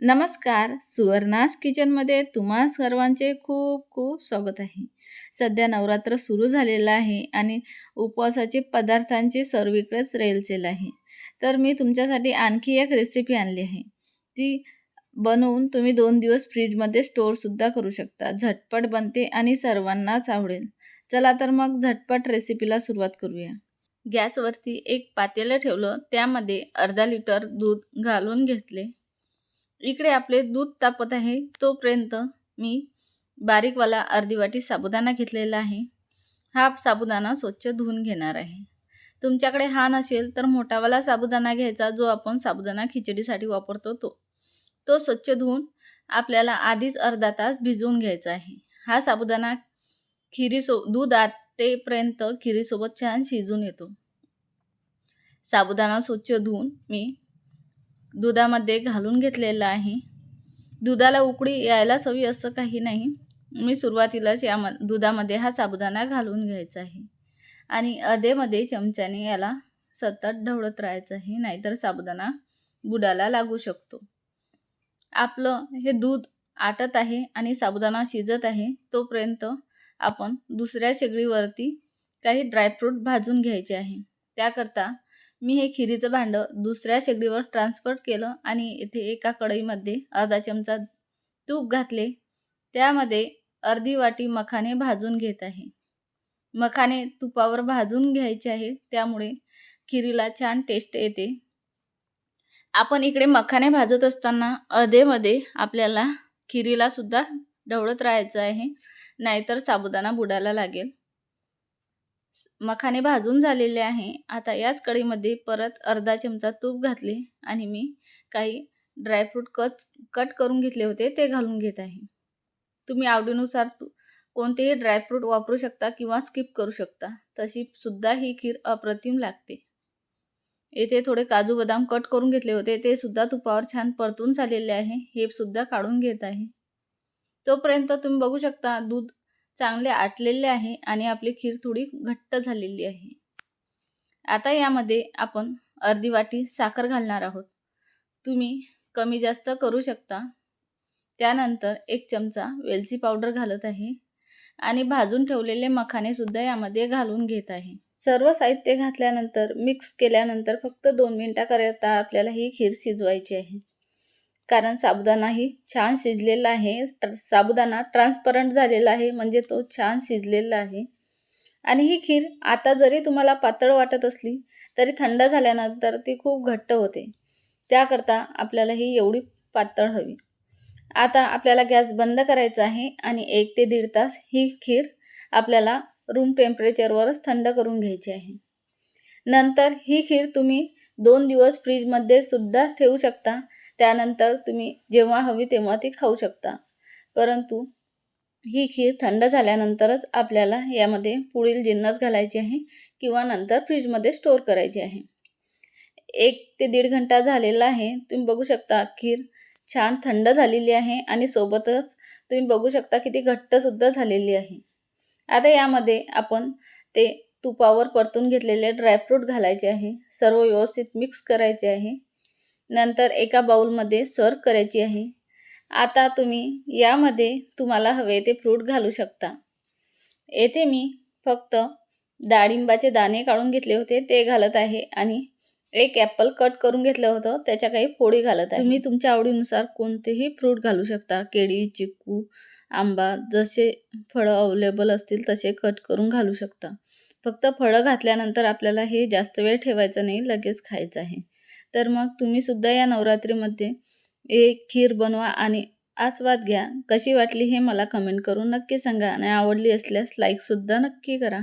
नमस्कार सुवर्णास किचनमध्ये तुम्हा सर्वांचे खूप खूप स्वागत आहे. सध्या नवरात्र सुरू झालेलं आहे आणि उपवासाचे पदार्थांचे सर्वीकडेच रेलचेल आहे. तर मी तुमच्यासाठी आणखी एक रेसिपी आणली आहे. ती बनवून तुम्ही दोन दिवस फ्रीजमध्ये स्टोअरसुद्धा करू शकता. झटपट बनते आणि सर्वांनाच आवडेल. चला तर मग झटपट रेसिपीला सुरुवात करूया. गॅसवरती एक पातेलं ठेवलं. त्यामध्ये अर्धा लिटर दूध घालून घेतले. इकडे आपले दूध तापत आहे. तोपर्यंत मी बारीकवाला अर्धी वाटी साबुदाणा घेतलेला आहे. हा साबुदाणा स्वच्छ धुवून घेणार आहे. तुमच्याकडे हा नसेल तर मोठावाला साबुदाणा घ्यायचा जो आपण साबुदाणा खिचडीसाठी वापरतो तो. तो स्वच्छ धुवून आपल्याला आधीच अर्धा तास भिजवून घ्यायचा आहे. हा साबुदाणा खिरीसो दूध आटेपर्यंत खिरीसोबत छान शिजून येतो. साबुदाणा स्वच्छ धुवून मी दुधामध्ये घालून घेतलेलं आहे. दुधाला उकळी यायलाच हवी असं काही नाही. मी सुरुवातीलाच या दुधामध्ये हा साबुदाणा घालून घ्यायचा आहे. आणि अधेमध्ये चमच्याने याला सतत ढवळत राहायचं आहे नाहीतर साबुदाणा बुडाला लागू शकतो. आपलं हे दूध आटत आहे आणि साबुदाणा शिजत आहे तोपर्यंत आपण दुसऱ्या शेगडीवरती काही ड्रायफ्रूट भाजून घ्यायचे आहे. त्याकरता मी हे खिरीचं भांडं दुसऱ्या शेगडीवर ट्रान्सफर केलं आणि इथे एका कढईमध्ये अर्धा चमचा तूप घातले. त्यामध्ये अर्धी वाटी मखाने भाजून घेत आहे. मखाने तुपावर भाजून घ्यायचे आहे त्यामुळे खिरीला छान टेस्ट येते. आपण इकडे मखाने भाजत असताना अर्धेमध्ये आपल्याला खिरीला सुद्धा ढवळत राहायचं आहे नाहीतर साबुदाणा बुडायला लागेल. मखाने भाजून झालेले आहे. आता याच कढीमध्ये परत अर्धा चमचा तूप घातले आणि मी काही ड्रायफ्रूट कट कट करून घेतले होते ते घालून घेत आहे. तुम्ही आवडीनुसार तू कोणतेही ड्रायफ्रूट वापरू शकता किंवा स्किप करू शकता. तशी सुद्धा ही खीर अप्रतिम लागते. येथे थोडे काजू बदाम कट करून घेतले होते ते सुद्धा तुपावर छान परतून झालेले आहे. हे सुद्धा काढून घेत आहे. तोपर्यंत तुम्ही बघू शकता दूध चांगले आटलेले आहे आणि आपली खीर थोडी घट्ट झालेली आहे. आता यामध्ये आपण अर्धी वाटी साखर घालणार आहोत. तुम्ही कमी जास्त करू शकता. त्यानंतर एक चमचा वेलची पावडर घालत आहे आणि भाजून ठेवलेले मखानेसुद्धा यामध्ये घालून घेत आहे. सर्व साहित्य घातल्यानंतर मिक्स केल्यानंतर फक्त दोन मिनटाकरता आपल्याला ही खीर शिजवायची आहे. कारण साबुदाणाही छान शिजलेला आहे. साबुदाणा ट्रान्सपरंट झालेला आहे म्हणजे तो छान शिजलेला आहे. आणि ही खीर आता जरी तुम्हाला पातळ वाटत असली तरी थंड झाल्यानंतर ती खूप घट्ट होते. त्याकरता आपल्याला ही एवढी पातळ हवी. आता आपल्याला गॅस बंद करायचा आहे आणि एक ते दीड तास ही खीर आपल्याला रूम टेम्परेचरवरच थंड करून घ्यायची आहे. नंतर ही खीर तुम्ही दोन दिवस फ्रीजमध्ये सुद्धा ठेवू शकता. त्यानंतर तुम्ही जेव्हा हवी तेव्हा ती खाऊ शकता. परंतु ही खीर थंड झाल्यानंतरच आपल्याला यामध्ये पुढील जिन्नस घालायची आहे किंवा नंतर फ्रीजमध्ये स्टोअर करायची आहे. एक ते दीड घंटा झालेला आहे. तुम्ही बघू शकता खीर छान थंड झालेली आहे आणि सोबतच तुम्ही बघू शकता किती घट्टसुद्धा झालेली आहे. आता यामध्ये आपण ते तुपावर परतून घेतलेले ड्रायफ्रूट घालायचे आहे. सर्व व्यवस्थित मिक्स करायचे आहे. नंतर एका बाउलमध्ये सर्व करायची आहे. आता तुम्ही यामध्ये तुम्हाला हवे ते फ्रूट घालू शकता. येथे मी फक्त डाळिंबाचे दाणे काढून घेतले होते ते घालत आहे आणि एक ॲपल कट करून घेतलं होतं त्याच्या काही फोडी घालत आहे. तुम्ही तुमच्या आवडीनुसार कोणतेही फ्रूट घालू शकता. केळी चिक्कू आंबा जसे फळं अवेलेबल असतील तसे कट करून घालू शकता. फक्त फळं घातल्यानंतर आपल्याला हे जास्त वेळ ठेवायचं नाही लगेच खायचं आहे. तर मग तुम्हीसुद्धा या नवरात्रीमध्ये एक खीर बनवा आणि आस्वाद घ्या. कशी वाटली हे मला कमेंट करून नक्की सांगा. आणि आवडली असल्यास लाईकसुद्धा नक्की करा.